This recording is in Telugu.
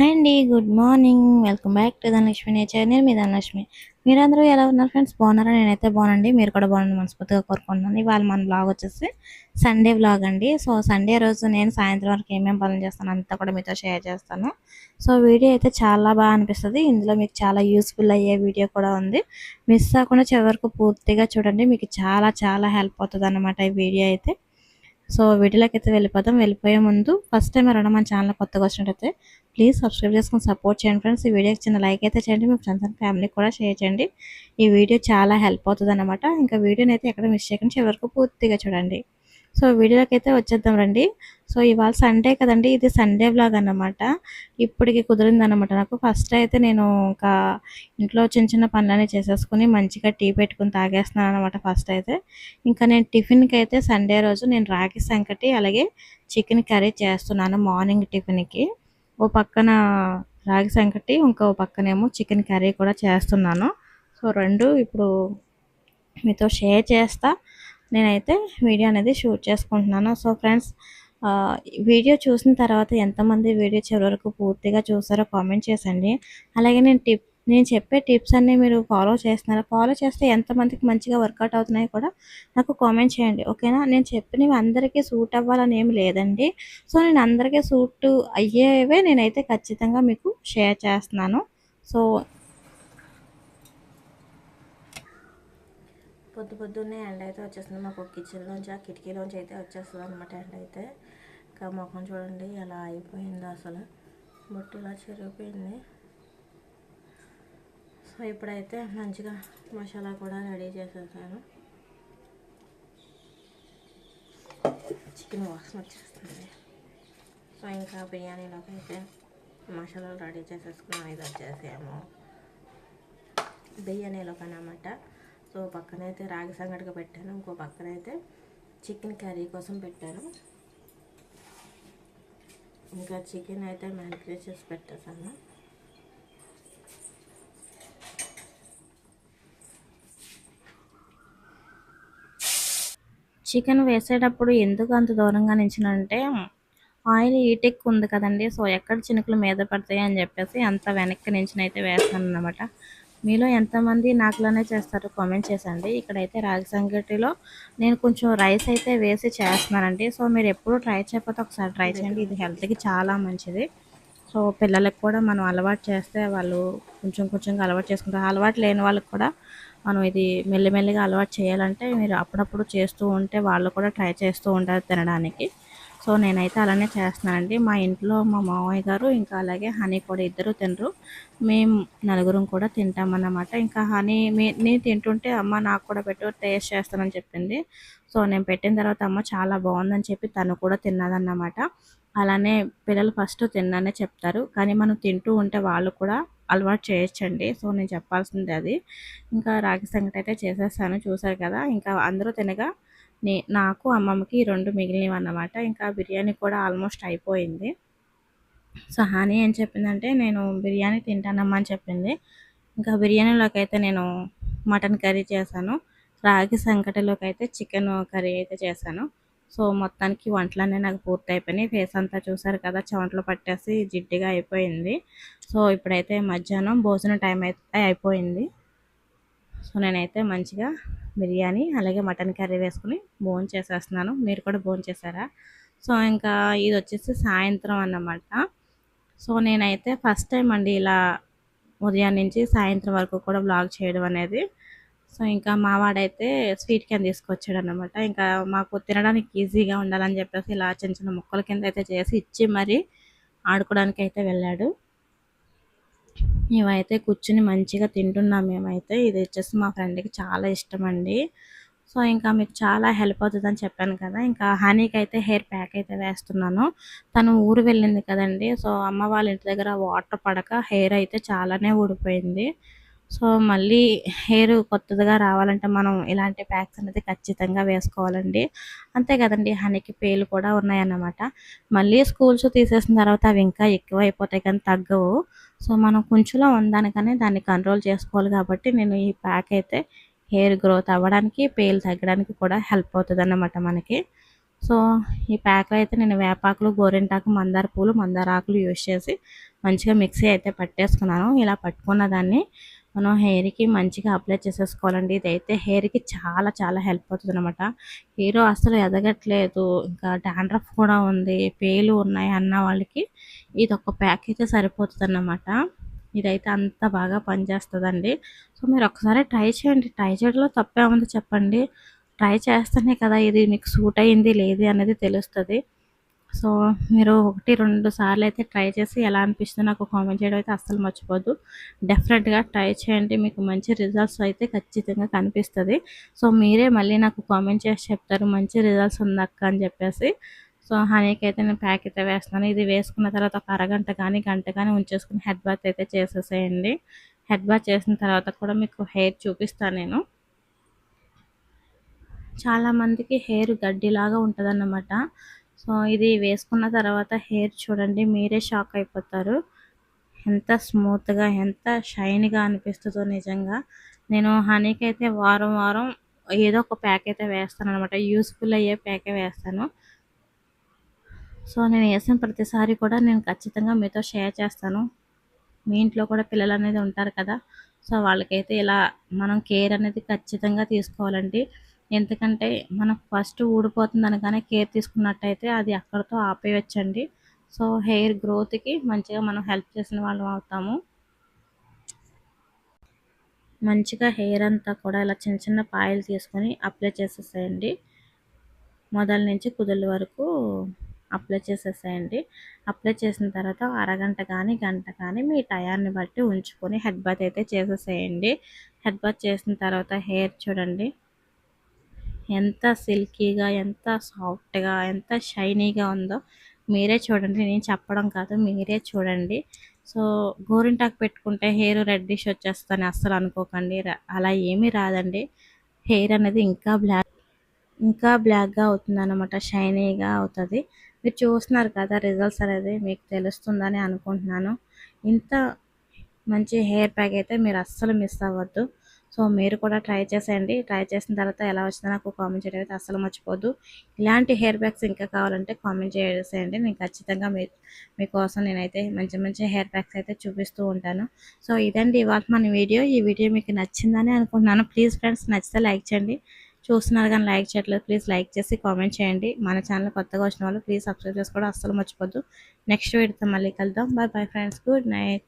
హాయ్ అండి good morning. Welcome back to Dhanalakshmi nature. నేను మీ ధనలక్ష్మి. మీరందరూ ఎలా ఉన్నారు ఫ్రెండ్స్? బాగున్నారా? నేనైతే బాగునండి మీరు కూడా బాగుంది మనస్ఫూర్తిగా కోరుకుంటున్నాను. ఇవాళ మన బ్లాగ్ వచ్చేసి సండే బ్లాగ్ అండి. సో సండే రోజు నేను సాయంత్రం వరకు ఏమేమి పనులు చేస్తాను అంతా కూడా మీతో షేర్ చేస్తాను. సో వీడియో అయితే చాలా బాగా అనిపిస్తుంది. ఇందులో మీకు చాలా యూస్ఫుల్ అయ్యే వీడియో కూడా ఉంది. మిస్ కాకుండా చివరికి పూర్తిగా చూడండి. మీకు చాలా చాలా హెల్ప్ అవుతుంది అన్నమాట ఈ వీడియో అయితే. సో వీడియోలోకి అయితే వెళ్ళిపోదాం. వెళ్ళిపోయే ముందు ఫస్ట్ టైం ఎవరైనా మన ఛానల్ కొత్తగా వచ్చినట్టయితే ప్లీజ్ సబ్స్క్రైబ్ చేసుకుని సపోర్ట్ చేయండి ఫ్రెండ్స్ ఈ వీడియోకి చిన్న లైక్ అయితే చేయండి. మీ ఫ్రెండ్స్ అండ్ ఫ్యామిలీకి కూడా షేర్ చేయండి. ఈ వీడియో చాలా హెల్ప్ అవుతుంది ఇంకా వీడియోని అయితే ఎక్కడ మిస్ చేయకుండా చివరికి పూర్తిగా చూడండి. సో వీడియోకి అయితే వచ్చేద్దాం రండి. సో ఇవాళ సండే కదండి ఇది సండే బ్లాగ్ అన్నమాట. ఇప్పటికి కుదిరింది అనమాట నాకు. ఫస్ట్ అయితే నేను ఇంకా ఇంట్లో చిన్న చిన్న పనులన్నీ చేసేసుకుని మంచిగా టీ పెట్టుకుని తాగేస్తున్నాను అనమాట ఫస్ట్ అయితే. ఇంకా నేను టిఫిన్కి అయితే సండే రోజు నేను రాగి సంకటి అలాగే చికెన్ కర్రీ చేస్తున్నాను మార్నింగ్ టిఫిన్కి ఓ పక్కన రాగి సంకటి ఇంకో పక్కనేమో చికెన్ కర్రీ కూడా చేస్తున్నాను. సో రెండు ఇప్పుడు మీతో షేర్ చేస్తా. నేనైతే వీడియో అనేది షూట్ చేసుకుంటున్నాను. సో ఫ్రెండ్స్ వీడియో చూసిన తర్వాత ఎంతమంది వీడియో చివరి వరకు పూర్తిగా చూసారో కామెంట్ చేసండి. అలాగే నేను టిప్ నేను చెప్పే టిప్స్ అన్నీ మీరు ఫాలో చేస్తున్నారా? ఫాలో చేస్తే ఎంతమందికి మంచిగా వర్కౌట్ అవుతున్నాయో కూడా నాకు కామెంట్ చేయండి ఓకేనా? నేను చెప్పినవి అందరికీ సూట్ అవ్వాలని ఏమి లేదండి. సో నేను అందరికీ సూట్ అయ్యేవే నేనైతే ఖచ్చితంగా మీకు షేర్ చేస్తున్నాను. సో పొద్దు పొద్దున్నే ఎండ అయితే వచ్చేస్తుంది. మాకు కిచెన్లోంచి ఆ కిటికీలోంచి అయితే వచ్చేస్తుంది అనమాట ఎండ అయితే. ఇంకా ముఖం చూడండి ఎలా అయిపోయిందో అసలు. బొట్టు ఇలా చెరిగిపోయింది. సో ఇప్పుడైతే మంచిగా మసాలా కూడా రెడీ చేసేసాను. చికెన్ వాసన వచ్చేస్తుంది. సో ఇంకా బిర్యానీలోకి అయితే మసాలాలు రెడీ చేసేసుకున్నాను ఇది వచ్చేసేమో బిర్యానీలోకి అనమాట సో పక్కనైతే రాగి సంగటిగా పెట్టాను ఇంకో పక్కనైతే చికెన్ కర్రీ కోసం పెట్టాను. ఇంకా చికెన్ అయితే మ్యాగ్రేట్ చేసి పెట్టేసాను చికెన్ వేసేటప్పుడు ఎందుకు అంత దూరంగా నించినంటే ఆయిల్ ఈటెక్కు ఉంది కదండి సో ఎక్కడ చినుకులు మీద పడతాయి అని చెప్పేసి అంత వెనక్కి నించినైతే వేస్తాను అనమాట మీలో ఎంతమంది నాకులానే చేస్తారో కామెంట్ చేసండి. ఇక్కడైతే రాగి సంగటిలో నేను కొంచెం రైస్ అయితే వేసి చేస్తున్నానండి. సో మీరు ఎప్పుడు ట్రై చేయకపోతే ఒకసారి ట్రై చేయండి. ఇది హెల్త్కి చాలా మంచిది. సో పిల్లలకు కూడా మనం అలవాటు చేస్తే వాళ్ళు కొంచెం కొంచెం అలవాటు చేసుకుంటారు. అలవాటు లేని వాళ్ళకి కూడా మనం ఇది మెల్లిమెల్లిగా అలవాటు చేయాలంటే మీరు అప్పుడప్పుడు చేస్తూ ఉంటే వాళ్ళు కూడా ట్రై చేస్తూ ఉంటారు తినడానికి. సో నేనైతే అలానే చేస్తున్నానండి. మా ఇంట్లో మా మామయ్య గారు ఇంకా అలాగే హనీ కూడా ఇద్దరు తినరు. మేము నలుగురం కూడా తింటామన్నమాట. ఇంకా హనీ మీ నేను తింటుంటే అమ్మ నాకు కూడా పెట్టు టేస్ట్ చేస్తానని చెప్పింది. సో నేను పెట్టిన తర్వాత అమ్మ చాలా బాగుందని చెప్పి తను కూడా తిన్నదన్నమాట. అలానే పిల్లలు ఫస్ట్ తిన్నానే చెప్తారు. కానీ మనం తింటూ ఉంటే వాళ్ళు కూడా అలవాటు చేయొచ్చండి. సో నేను చెప్పాల్సింది అది. ఇంకా రాగి సంగటి అయితే చేసేస్తాను చూసారు కదా? ఇంకా అందరూ తినగా నే నాకు అమ్మమ్మకి రెండు మిగిలినవి అన్నమాట ఇంకా బిర్యానీ కూడా ఆల్మోస్ట్ అయిపోయింది. సో హాని ఏం చెప్పిందంటే నేను బిర్యానీ తింటానమ్మా అని చెప్పింది. ఇంకా బిర్యానీలోకి అయితే నేను మటన్ కర్రీ చేశాను. రాగి సంకటిలోకి అయితే చికెన్ కర్రీ అయితే చేశాను. సో మొత్తానికి వంటలన్నీ నాకు పూర్తి అయిపోయినాయి ఫేస్ అంతా చూసారు కదా చెమంటలు పట్టేసి జిడ్డిగా అయిపోయింది. సో ఇప్పుడైతే మధ్యాహ్నం భోజనం టైం అయితే అయిపోయింది. సో నేనైతే మంచిగా బిర్యానీ అలాగే మటన్ కర్రీ వేసుకుని బోన్ చేసేస్తున్నాను. మీరు కూడా బోన్ చేశారా? సో ఇంకా ఇది వచ్చేసి సాయంత్రం అన్నమాట. సో నేనైతే ఫస్ట్ టైం అండి ఇలా ఉదయం నుంచి సాయంత్రం వరకు కూడా బ్లాగ్ చేయడం అనేది. సో ఇంకా మావాడైతే స్వీట్ క్యాన్ తీసుకొచ్చాడు అనమాట ఇంకా మాకు తినడానికి ఈజీగా ఉండాలని చెప్పేసి ఇలా చిన్న చిన్న ముక్కల కింద అయితే చేసి ఇచ్చి మరి ఆడుకోవడానికి అయితే వెళ్ళాడు. మేమైతే కూర్చుని మంచిగా తింటున్నాం మేమైతే. ఇది వచ్చేసి మా ఫ్రెండ్కి చాలా ఇష్టం అండి సో ఇంకా మీకు చాలా హెల్ప్ అవుతుందని చెప్పాను కదా. ఇంకా హనీకి అయితే హెయిర్ ప్యాక్ అయితే వేస్తున్నాను. తను ఊరు వెళ్ళింది కదండి. సో అమ్మ వాళ్ళ ఇంటి దగ్గర వాటర్ పడక హెయిర్ అయితే చాలానే ఊడిపోయింది. సో మళ్ళీ హెయిర్ కొత్తదిగా రావాలంటే మనం ఇలాంటి ప్యాక్స్ అనేది ఖచ్చితంగా వేసుకోవాలండి. అంతే కదండి హనీకి పేలు కూడా ఉన్నాయన్నమాట. మళ్ళీ స్కూల్స్ తీసేసిన తర్వాత అవి ఇంకా ఎక్కువ అయిపోతాయి కానీ తగ్గవు. సో మనం కొంచెంలో ఉందానికనే దాన్ని కంట్రోల్ చేసుకోవాలి కాబట్టి నేను ఈ ప్యాక్ అయితే హెయిర్ గ్రోత్ అవ్వడానికి పేలు తగ్గడానికి కూడా హెల్ప్ అవుతుంది అన్నమాట మనకి. సో ఈ ప్యాక్లో అయితే నేను వేపాకులు గోరింటాకు మందార పూలు మందార ఆకులు యూజ్ చేసి మంచిగా మిక్సీ అయితే పట్టేసుకున్నాను. ఇలా పట్టుకున్న దాన్ని మనం హెయిర్కి మంచిగా అప్లై చేసేసుకోవాలండి. ఇదైతే హెయిర్కి చాలా చాలా హెల్ప్ అవుతుంది అనమాట హెయిర్ అసలు ఎదగట్లేదు. ఇంకా డాండ్రఫ్ కూడా ఉంది. పేలు ఉన్నాయి అన్న వాళ్ళకి. ఇది ఒక ప్యాక్ అయితే సరిపోతుంది అన్నమాట ఇదైతే అంత బాగా పనిచేస్తుందండి. సో మీరు ఒకసారి ట్రై చేయండి. ట్రై చేయడంలో తప్పేముంది చెప్పండి. ట్రై చేస్తేనే కదా ఇది మీకు సూట్ అయింది లేదు అనేది తెలుస్తుంది. సో మీరు ఒకటి రెండు సార్లు అయితే ట్రై చేసి ఎలా అనిపిస్తుందో నాకు కామెంట్ చేయడం అయితే అస్సలు మర్చిపోద్దు. డెఫినెట్గా ట్రై చేయండి మీకు మంచి రిజల్ట్స్ అయితే ఖచ్చితంగా కనిపిస్తుంది. సో మీరే మళ్ళీ నాకు కామెంట్ చేసి చెప్తారు మంచి రిజల్ట్స్ ఉందక్క అని చెప్పేసి. సో హనీకి అయితే నేను ప్యాక్ అయితే వేస్తున్నాను. ఇది వేసుకున్న తర్వాత ఒక అరగంట కానీ గంట కానీ ఉంచేసుకుని హెడ్ బాత్ అయితే చేసేసేయండి. హెడ్ బాత్ చేసిన తర్వాత కూడా మీకు హెయిర్ చూపిస్తాను నేను. చాలామందికి హెయిర్ గడ్డిలాగా ఉంటుందన్నమాట. సో ఇది వేసుకున్న తర్వాత హెయిర్ చూడండి మీరే షాక్ అయిపోతారు. ఎంత స్మూత్గా ఎంత షైన్గా అనిపిస్తుందో నిజంగా. నేను హనీకి అయితే వారం వారం ఏదో ఒక ప్యాక్ అయితే వేస్తాను అనమాట యూస్ఫుల్ అయ్యే ప్యాకే వేస్తాను. సో నేను వేసిన ప్రతిసారి కూడా నేను ఖచ్చితంగా మీతో షేర్ చేస్తాను. మీ ఇంట్లో కూడా పిల్లలు అనేది ఉంటారు కదా. సో వాళ్ళకైతే ఇలా మనం కేర్ అనేది ఖచ్చితంగా తీసుకోవాలండి. ఎందుకంటే మనం ఫస్ట్ ఊడిపోతుంది అనగానే కేర్ తీసుకున్నట్టయితే అది అక్కడితో ఆపేయచ్చండి. సో హెయిర్ గ్రోత్కి మంచిగా మనం హెల్ప్ చేసిన వాళ్ళం అవుతాము. మంచిగా హెయిర్ అంతా కూడా ఇలా చిన్న చిన్న పాయలు తీసుకొని అప్లై చేసేసేయండి. మొదల నుంచి కుదుల వరకు అప్లై చేసేసేయండి. అప్లై చేసిన తర్వాత అరగంట కానీ గంట కానీ మీ టయాన్ని బట్టి ఉంచుకొని హెడ్ బాత్ అయితే చేసేసేయండి. హెడ్ బాత్ చేసిన తర్వాత హెయిర్ చూడండి. ఎంత సిల్కీగా ఎంత సాఫ్ట్గా ఎంత షైనీగా ఉందో మీరే చూడండి. నేను చెప్పడం కాదు మీరే చూడండి. సో గోరింటాకు పెట్టుకుంటే హెయిర్ రెడ్డిష్ వచ్చేస్తాను అస్సలు అనుకోకండి. అలా ఏమీ రాదండి. హెయిర్ అనేది ఇంకా బ్లాక్ ఇంకా బ్లాక్గా అవుతుంది అనమాట షైనీగా అవుతుంది. మీరు చూస్తున్నారు కదా రిజల్ట్స్ అనేది మీకు తెలుస్తుందని అనుకుంటున్నాను. ఇంత మంచి హెయిర్ ప్యాక్ అయితే మీరు అస్సలు మిస్ అవ్వద్దు. సో మీరు కూడా ట్రై చేసేయండి. ట్రై చేసిన తర్వాత ఎలా వచ్చిందో నాకు కామెంట్ చేయడం అయితే అస్సలు మర్చిపోద్దు ఇలాంటి హెయిర్ ప్యాక్స్ ఇంకా కావాలంటే కామెంట్ చేసేయండి. నేను ఖచ్చితంగా మీ మీకోసం నేనైతే మంచి మంచి హెయిర్ ప్యాక్స్ అయితే చూపిస్తూ ఉంటాను. సో ఇదండి ఇవాళ మన వీడియో. ఈ వీడియో మీకు నచ్చిందని అనుకుంటున్నాను. ప్లీజ్ ఫ్రెండ్స్ నచ్చితే లైక్ చేయండి. చూస్తున్నారు కానీ లైక్ చేయట్లేదు. ప్లీజ్ లైక్ చేసి కామెంట్ చేయండి. మన ఛానల్ కొత్తగా వచ్చిన వాళ్ళు ప్లీజ్ సబ్స్క్రైబ్ చేసుకోవడం అస్సలు మర్చిపోద్దు నెక్స్ట్ వీడితో మళ్ళీ కలుద్దాం. Bye bye friends. Good night.